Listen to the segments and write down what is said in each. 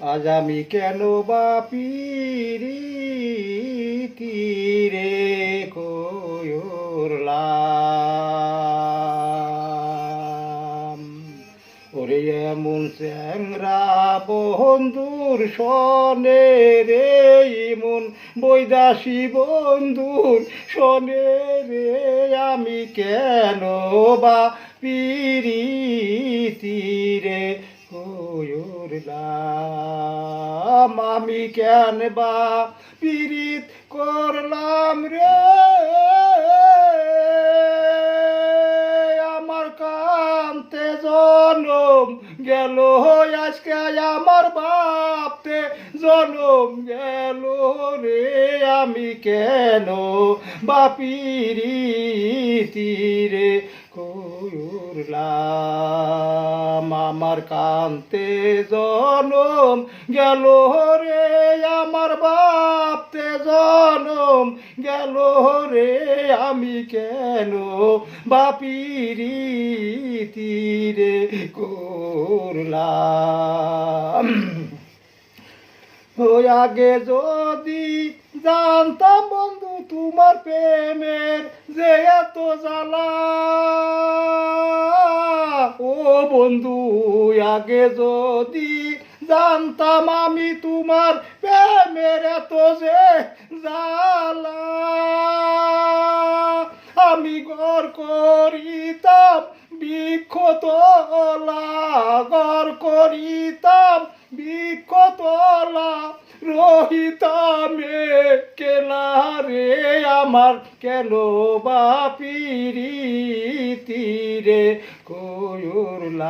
আজ আমি কেন বাপিরি তীরে কয়লাম এমন চ্যাংরা বন্ধুর সনে রে ইমন, বৈদাসী বন্ধুর সনে রে আমি কেন বা পিরি পিরিতিরে কয়লাম আমি কেন বা পিরিত করলাম রে? জনম গেল আজকে আমার বাপতে। জনম গেল রে আমি কেন বাপিরি তীরে করলাম আমার কান্তে জনম গেল রে আমার বাপতে জনম গেল রে আমি কেন? বাপিরি তীরে করলাম। ওই আগে যদি জানতাম বন্ধু তোমার প্রেমের যে এত জ্বালা। ও বন্ধু আগে যদি জানতাম আমি তোমার প্রেমের এত বৃক্ষতলা গর করিতাম বৃক্ষতলা রহিতামে। কেলা রে আমার, কেন বাপিরি তীরে কয়ুরলাম,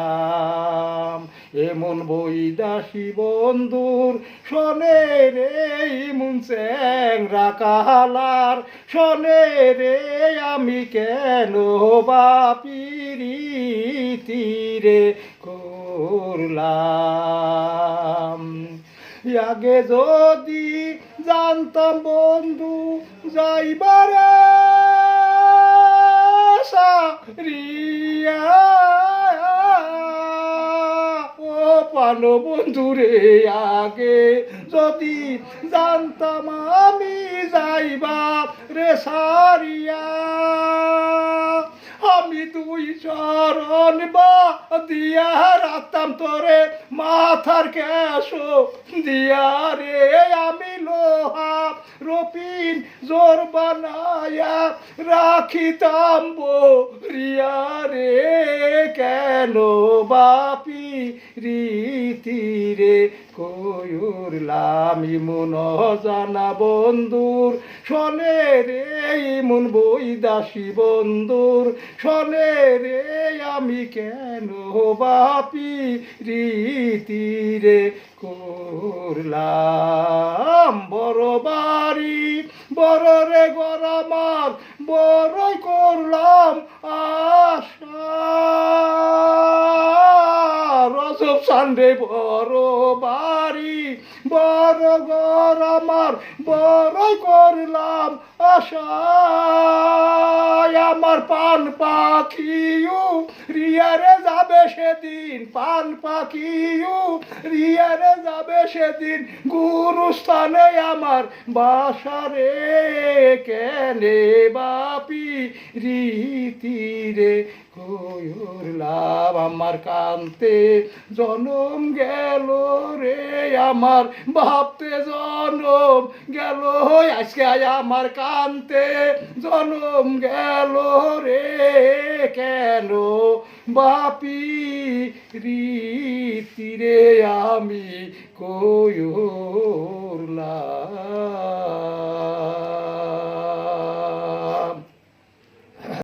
এমন বৈদাসী বন্ধুর শোনে রে, ইমন চ্যাংরা কাহালার শোনে রে আমি কেন বাপিরি তীরে করলাম? আগে যদি জানতাম বন্ধু যাইবারে রিয়া পান বন্ধুরে আগে। যদি জানতাম আমি যাইবা রে সারিয়া, আমি দুই চরণ বা দিয়া রাখতাম তোরে মাথার কেশো। দিয়া রে আমি লোহা রপিন জোর বানায়া রাখিতাম রিয়া রে কেন বাপি? রীতি রে কয়ুরলাম ইমন জানা বন্ধুর, শোনে রে ইমন বৈদাসী বন্ধুর, শোনে রে আমি কেন বাপি রীতি রে করলাম বড় বাড়ি, বড় রে গরামার বড়ই করলাম আশা সান্ডে বড় বাড়ি, বড় ঘর আমার বড়ই করলাম আশা আমার পান পাখিও রিয়ারে যাবে সেদিন, পান পাখিও রিয়ারে যাবে সেদিন। গুরুস্থানে আমার বাসারে কেনে বাপি রীতি রে কয়ুরলাম আমার কান্তে জনম গেল রে, আমার ভাবতে জনম গেল। আজকে আমার কান্তে জনম গেল রে, কেন বাপি রীতি রে আমি কয়ুরলাম